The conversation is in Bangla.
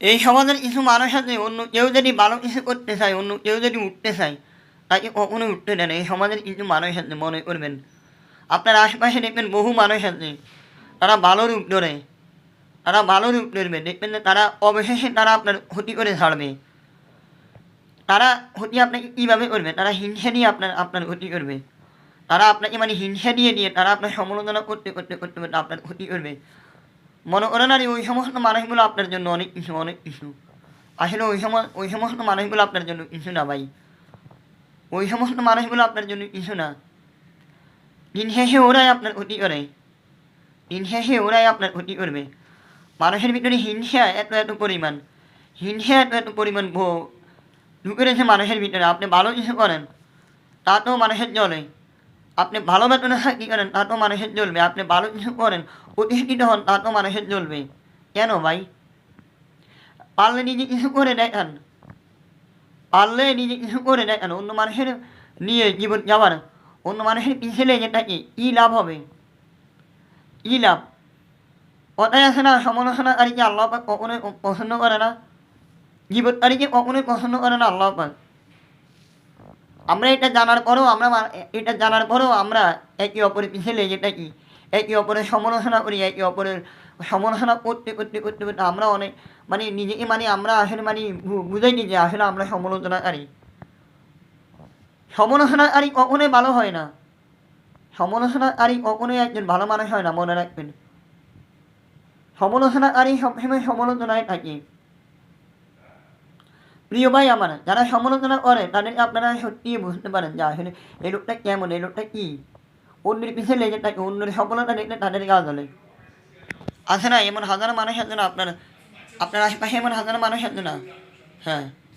এই সমাজের কিছু মানুষ আছে, অন্য কেউ যদি ভালো কিছু করতে চায়, অন্য কেউ যদি উঠতে চায়, তাকে কখনো উঠতে দেয় না। এই সমাজের কিছু মানুষ আছে, মনে করবেন। আপনার আশেপাশে দেখবেন বহু মানুষ আছে, তারা ভালো রূপ ধরে। তারা ভালো রূপ ধরবে। দেখবেন তারা অবশেষে তারা আপনার ক্ষতি করে ছাড়বে। তারা ক্ষতি আপনাকে কীভাবে করবে? তারা হিংসা দিয়ে আপনার আপনার ক্ষতি করবে। তারা আপনাকে মানে হিংসা দিয়ে দিয়ে তারা আপনার সমালোচনা করতে করতে করতে করতে আপনার ক্ষতি করবে। মনে করেন আর ওই সমস্ত মানুষগুলো আপনার জন্য অনেক কিছু অনেক কিছু। আসলে ওই সময় ওই সমস্ত মানুষগুলো আপনার জন্য কিছু না ভাই। ওই সমস্ত মানুষগুলো আপনার জন্য কিছু না। দিন শেষে ওরাই আপনার ক্ষতি করে। দিন শেষে ওরাই আপনার ক্ষতি করবে। মানুষের ভিতরে হিংসা এত এত পরিমাণ। হিংসা এত এত পরিমাণ ভো ঢুকে রয়েছে মানুষের ভিতরে। আপনি ভালো কিছু করেন, তাতেও মানুষের জ্বলে আপনি ভালো বেতনে চাকরি করেন? তাতেও মানুষের জ্বলবে। আপনি ভালো কিছু করেন প্রতিষ্ঠিত হন তাতেও মানুষের জ্বলবে। কেন ভাই? পারলে নিজে কিছু করে দেখান। পারলে নিজে কিছু করে দেখান। অন্য মানুষের নিয়ে জীবন যাওয়ার অন্য মানুষের পিছিয়ে লেগে থাকে, কী লাভ হবে? কী লাভ? কথায় আছে না, সমালোচনাকারীকে আল্লাহ পাক কখনোই পছন্দ করে না। জীবনকারীকে কখনোই পছন্দ করে না, আল্লাহ পাক। আমরা এটা জানার পরেও আমরা এটা জানার পরেও আমরা একে অপরের পিছিয়ে লেগে থাকি। একে অপরের সমালোচনা করি, একে অপরের সমালোচনা করতে করতে করতে করতে আমরা অনেক মানে নিজেকে মানে আমরা আসলে মানে বুঝাই যে আসলে আমরা সমালোচনাকারী। সমালোচনাকারী কখনোই ভালো হয় না। সমালোচনাকারী কখনোই একজন ভালো মানুষ হয় না, মনে রাখবেন। সমালোচনাকারী সবসময় সমালোচনায় থাকে। প্রিয় ভাই আমার, যারা সমালোচনা করে তাদেরকে আপনারা সত্যিই বুঝতে পারেন যে আসলে এই লোকটা কেমন, এই লোকটা কী? অন্যের পিছে লেগে থাকে, অন্যের সফলতা দেখলে তাদের গা জ্বলে। আছে না, এমন হাজার মানুষ আছে না আপনার আপনার আশেপাশে এমন হাজার মানুষ আছে না? হ্যাঁ।